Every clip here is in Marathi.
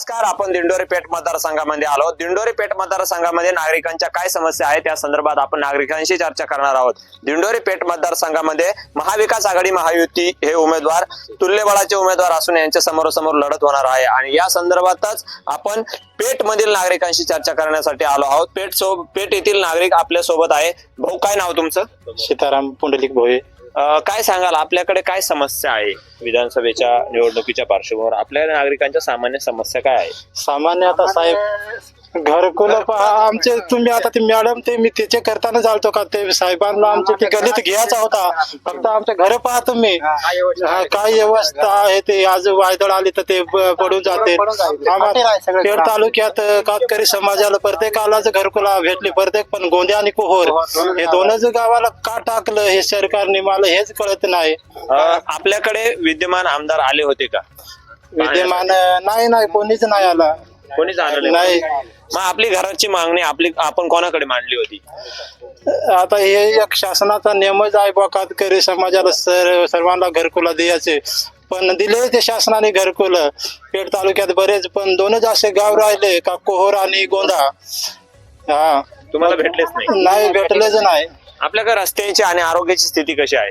नमस्कार आपण दिंडोरी पेठ मतदारसंघामध्ये आलो. दिंडोरी पेठ मतदारसंघामध्ये नागरिकांच्या काय समस्या आहेत त्या संदर्भात आपण नागरिकांशी चर्चा करणार आहोत. दिंडोरी पेठ मतदारसंघामध्ये महाविकास आघाडी महायुती हे उमेदवार तुल्यबळाचे उमेदवार असून यांच्या समोरासमोर लढत होणार आहे. आणि या संदर्भातच आपण पेठ मधील नागरिकांशी चर्चा करण्यासाठी आलो आहोत. पेठ सो पेठ येथील नागरिक आपल्यासोबत आहे. भाऊ काय नाव तुमचं? सीताराम पुंडलिक भोये. काय सांगाल? आपल्याकडे काय समस्या आहे विधानसभेच्या निवडणुकीच्या पार्श्वभूमीवर? आपल्या नागरिकांच्या सामान्य समस्या काय आहे? सामान्य आता साहेब घरकुल पहा आमचे तुम्ही आता ते मॅडम ते मी त्याचे करताना चालतो का ते साहेबांना आमचे ते गलित घ्यायचा होता. फक्त आमचे घर पहा तुम्ही. हा, काय व्यवस्था आहे? ते? आज वायदळ आली तर ते ब- पडून जाते पेड तालुक्यात कातकरी समाजाला प्रत्येकालाच घरकुला भेटली प्रत्येक पण गोंदिया आणि कोहोर. हे दोनच गावाला का टाकलं हे सरकारने? मला हेच कळत नाही. अं, आपल्याकडे विद्यमान आमदार आले होते का? विद्यमान नाही नाही कोणीच नाही आला. कोणीच आलं नाही. मग आपली घराची मागणी आपली आपण कोणाकडे मांडली होती? आता हे एक शासनाचा नियमच आहे बा कातकरी समाजाला सर सर्वांना घरकुला द्यायचे. पण दिले ते शासनाने घरकुल. पेठ तालुक्यात बरेच पण दोनच असे गाव राहिले का कोहोर आणि गोंदा हा. तुम्हाला भेटलेच नाही. नाही भेटलेच नाही. आपल्याकडे रस्त्यांची आणि आरोग्याची स्थिती कशी आहे?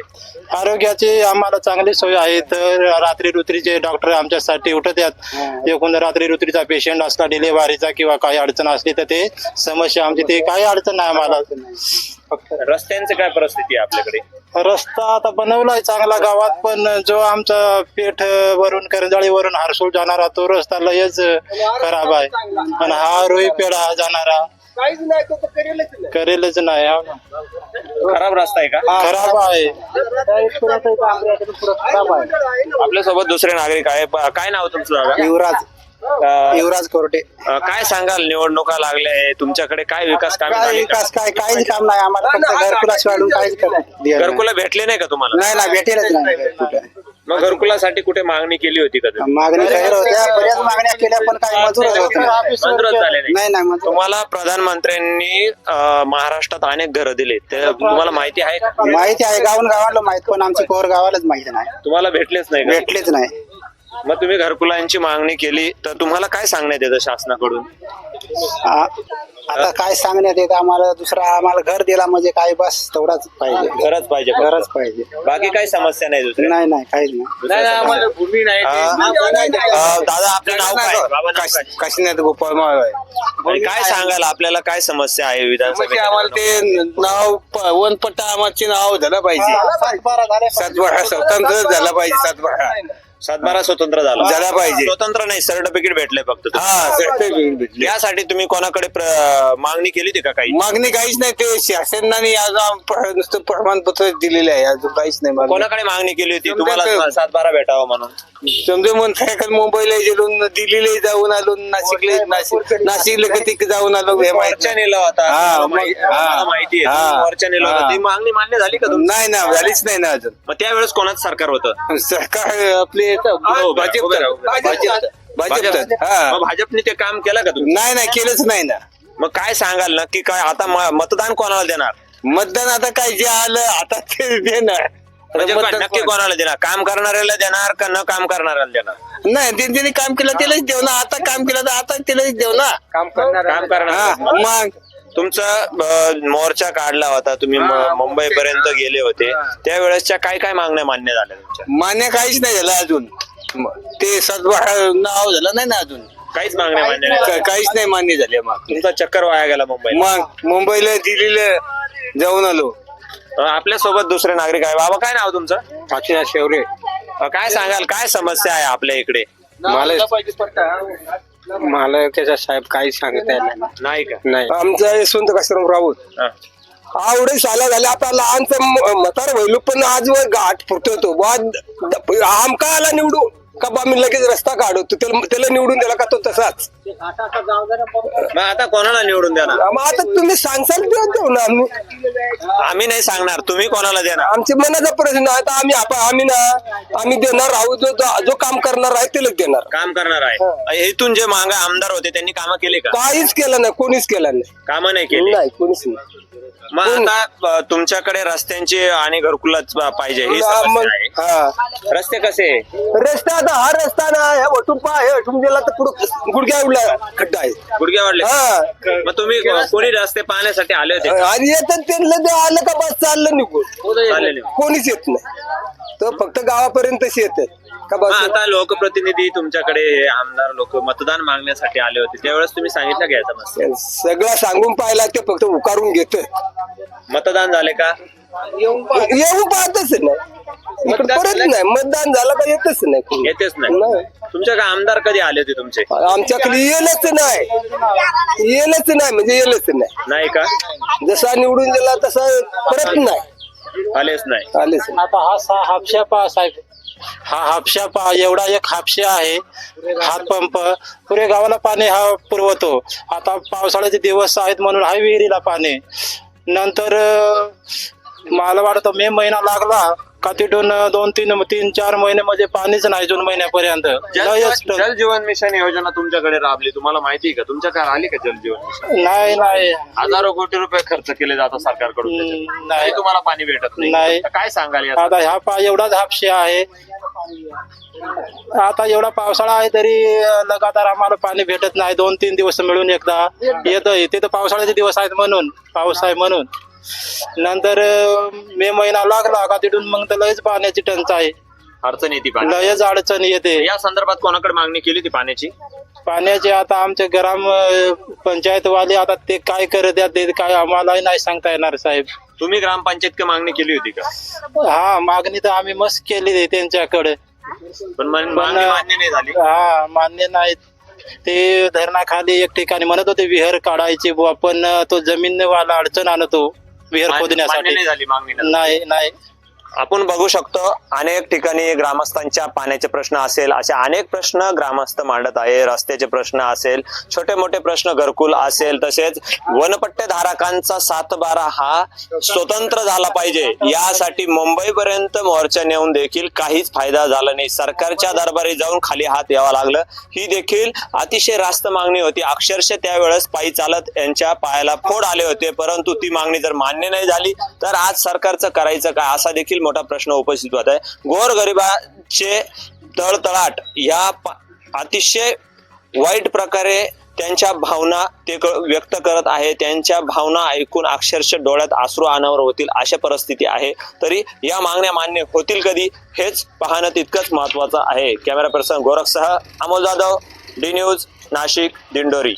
आरोग्याची आम्हाला चांगली सोय आहे. तर रात्री रुत्रीचे डॉक्टर आमच्यासाठी उठत आहेत एकूण रात्री रुत्रीचा पेशंट असला डिलेव्हरीचा किंवा काही अडचण असली तर ते समस्या आमची ते काही अडचण नाही आम्हाला. फक्त रस्त्यांची काय परिस्थिती आहे आपल्याकडे? रस्ता आता बनवलाय चांगला गावात पण जो आमचा पेठ वरून करंजाळी वरून हरसूळ जाणारा तो रस्ता लयच खराब आहे. पण हा रोई पेढा जाणारा करेलच नाही. हा. खराब रस्ता आहे का? खराब आहे. आपल्यासोबत दुसरे नागरिक आहे प- काय नाव तुमचं दादा? युवराज. अं, युवराज कोरटे. अं, काय सांगाल? निवडणुका लागल्या आहे तुमच्याकडे काय विकास कामे काय? विकास? काय काहीच काम नाही. आम्हाला फक्त घरकुलाच वाढून काहीच काम नाही. घरकुला भेटले नाही का तुम्हाला? नाही ना भेटेलच नाही. घरकुलं. मग घरकुलासाठी कुठे मागणी केली होती का तुम्ही? मागणी काही होत्या. बऱ्याच मागण्या केल्या पण काही मंजूरच होत. नाही मंजूरच झाले नाही. नाही नाही मंजूर. तुम्हाला प्रधानमंत्र्यांनी अं, महाराष्ट्रात अनेक घरं दिले ते तुम्हाला माहिती आहे? का माहिती आहे गावून गावाला माहीत पण आमची कोर गावालाच माहिती नाही. तुम्हाला भेटलेच नाही का? भेटलेच नाही. मग तुम्ही घरकुलांची मागणी केली तर तुम्हाला काय सांगण्यात येतं शासनाकडून? आ- आता काय सांगण्यात येत? आम्हाला दुसरा आम्हाला घर दिला म्हणजे काय बस तेवढाच पाहिजे. घरच पाहिजे फक्त. घरच पाहिजे. बाकी काही समस्या नाही दुसऱ्या? नाही नाही काहीच नाही. दुसऱ्या समस्या- अं, दादा आपलं नाव काय? बाबा नाव काय? काशीनाथ गोपाळ आणि काय सांगाल आपल्याला काय समस्या आहे विधानसभेत? आम्हाला ते नाव प- वनपट्टा आम्हाचे नाव झालं पाहिजे. सातबारा झाले. सातबारा स्वतंत्र झाला पाहिजे सातबारा. सातबारा स्वतंत्र झाला झाला पाहिजे. स्वतंत्र नाही सर्टिफिकेट भेटले फक्त तुम्हाला. हा certificate भेटले. यासाठी तुम्ही कोणाकडे प्र- मागणी केली होती का काही मागणी काहीच नाही ते शासनाने आज आम- नुसतं प्रमाणपत्र दिलेलं आहे अजून काहीच नाही मागणी. कोणाकडे मागणी केली होती तुम्हाला सातबारा भेटावं म्हणून समजा म्हणता मुंबईला गेलो दिल्लीला जाऊन आलो नाशिकला नाशिक नाशिकला कधी जाऊन आलो हे माहीत वरच्या नाही. नेला होता हा, मला मग- माहिती- हा, मला माहिती आहे हा, वरच्या नेला होता हा. ती मागणी मान्य झाली का तुमची नाही ना झालीच नाही ना अजून मग त्यावेळेस कोणाचं सरकार होतं सरकार आपले भाजप. भाजप भाजपने ते काम केलं का तुम्ही? नाही नाही केलंच नाही ना. मग काय सांगाल नक्की काय आता म- मतदान कोणाला देणार? मतदान आता काय जे आलं आता ते देणार. म्हणजे काय, मतदान नक्की कोणाला देणार? काम करणाऱ्याला देणार का न काम करणाऱ्याला देणार? नाही त्यांनी त्यांनी काम केलं त्यालाच देऊ ना. आता काम केलं तर आता त्यालाच देऊ ना. काम करणार हा मग तुमचा मोर्चा काढला होता. तुम्ही मुंबई पर्यंत गेले होते. त्यावेळेसच्या काय काय मागण्या मान्य झाल्या तुमच्या? मान्य काहीच नाही झालं अजून. म- ते सद्वार नाव झालं नाही ना अजून. काहीच मागण्या मान्य नाही का- काहीच नाही मान्य झाले मग. तुमचा चक्कर वाया गेला मुंबई मग मुंबईला दिल्लीला जाऊन आलो. आपल्यासोबत दुसरे नागरिक आहे. बाबा काय नाव तुमचं? काशीनाथ शेवरे. अं, काय सांगाल? काय समस्या आहे आपल्या इकडे? मला मला त्याचा साहेब काही सांगता येणार नाही. नाही का? नाही. आमचा यशवंत काशीराम राऊत. हा. आवडे साला झाले आता लहानच म्हातार व्हायलो पण आजवर गाठ फुटतो बा आमका आला निवडून. का बा मी लगेच रस्ता काढतो त्याला त्याला निवडून दिला का तो तसाच? मग आता कोणाला निवडून देणार? मग आता तुम्ही सांगसाल तेव्हा देऊ ना आम्ही आम्ही नाही सांगणार तुम्ही कोणाला देणार? आमच्या मनाचा प्रश्न आहे आता आम्ही आप- आम्ही ना आम्ही देणार आहोत जो जो- जो काम करणार आहे त्यालाच देणार. काम करणार आहे. इथून जे मागे आमदार होते त्यांनी कामं केली का? काहीच केलं नाही कोणीच केलं नाही. कामं नाही केली. नाही कोणीच नाही. मग आता अ, तुमच्याकडे रस्त्यांची आणि घरकुलच पाहिजे ही हा, समस्या मग- आहे. हा. रस्ते कसे? रस्ता आता हा रस्ता ना ह्या वटून पहा हे वटून गेला तर पुढे गुडघ्या उडला खड्डा आहे. गुडघे वाढले हा. मग तुम्ही कोणी रस्ते पाहण्यासाठी आले होते? आणि येतात त्यांना ते आलं का बस चाललं निघून. कोणीच येत नाही. तो फक्त गावापर्यंतच येतात का आता लोकप्रतिनिधी तुमच्याकडे आमदार लोक मतदान मागण्यासाठी आले होते. त्यावेळेस तुम्ही सांगितलं का या समस्या सगळं सांगून पाहिला ते फक्त उकारून घेत मतदान झाले का? येऊन पाहतच नाही. इकडे परत नाही. मतदान झालं का येतच नाही. येतेच नाही. तुमच्याकडे आमदार कधी आले होते तुमचे? आमच्याकडे येलच नाही. येलच नाही म्हणजे येलच नाही. नाही का? जसा निवडून दिला तसा परत नाही. आलेच नाही. आलेच नाही. आता हा सा हापशा पहा साहेब. हा हापशा पा एवढा एक हापशा आहे. हातपंप पुरे गावाला पाणी हा पुरवतो. आता पावसाळ्याचे दिवस आहेत म्हणून हा विहिरीला पाणी. नंतर मला वाटतं मे महिना लागला. का तिथून अं, दोन तीन तीन चार महिने म्हणजे पाणीच नाही जून महिन्यापर्यंत. लयच जल जीवन मिशन योजना तुमच्याकडे राबली. तुम्हाला माहिती आहे का तुमच्याकडे आली का जल जीवन मिशन? नाही नाही. हजारो कोटी रुपये खर्च केले जातात सरकारकडून त्याच्यात. हम्म, तरी नाही. तुम्हाला पाणी भेटत नाही. नाही. तर काय सांगाल या आता ह्या पा एवढाच हापशे आहे. आता एवढा पावसाळा आहे तरी अं, लगातार आम्हाला पाणी भेटत नाही. दोन तीन दिवस मिळून एकदा येत तिथं पावसाळ्याचे दिवस आहेत म्हणून पाऊस आहे म्हणून. नंतर अं, मे महिना लागला का तिथून मग तर लयच पाण्याची टंचाई अडचण येते पाणी लयच अडचण येते. या संदर्भात कोणाकडे मागणी केली होती पाण्याची? पाण्याचे आता आमचे ग्राम अं, पंचायतवाले आता ते काय करत आहेत ते काय आम्हालाही नाही सांगता येणार साहेब. तुम्ही ग्रामपंचायत मागणी केली होती का? हा मागणी तर आम्ही मस्त केली आहे त्यांच्याकडे. पण मान- मागणी मान्य नाही झाली. हा मान्य नाही. ते धरणाखाली एक ठिकाणी म्हणत होते विहीर काढायची बुवा पण तो जमीनवाला अडचण आणतो. विहीर मान्य खोदण्यासाठी. नाही झाली मागणी नाही नाही. आपण बघू शकतो अनेक ठिकाणी ग्रामस्थांच्या पाण्याचे प्रश्न असेल असे अनेक प्रश्न ग्रामस्थ मांडत आहे. रस्त्याचे प्रश्न असेल छोटे मोठे प्रश्न घरकुल असेल तसेच वनपट्टे धारकांचा सातबारा हा स्वतंत्र झाला पाहिजे. यासाठी मुंबईपर्यंत मोर्चा नेऊन देखील काहीच फायदा झाला नाही. सरकारच्या दरबारी जाऊन खाली हात यावा लागलं. ही देखील अतिशय रास्त मागणी होती. अक्षरशः त्यावेळेस पायी चालत यांच्या पायाला फोड आले होते. परंतु ती मागणी जर मान्य नाही झाली तर आज सरकारचं करायचं काय? असा देखील मोठा प्रश्न उपस्थित होत आहे. गोरगरिबाचे तळतळाट या अतिशय वाईट प्रकारे त्यांच्या भावना ते व्यक्त करत आहे. त्यांच्या भावना ऐकून अक्षरशः डोळ्यात अश्रू अनावर होतील अशा परिस्थिती आहे. तरी या मागण्या मान्य होतील कधी हेच पाहणं तितकंच महत्वाचं आहे. कॅमेरा पर्सन गोरखसह अमोल जाधव डी न्यूज नाशिक दिंडोरी.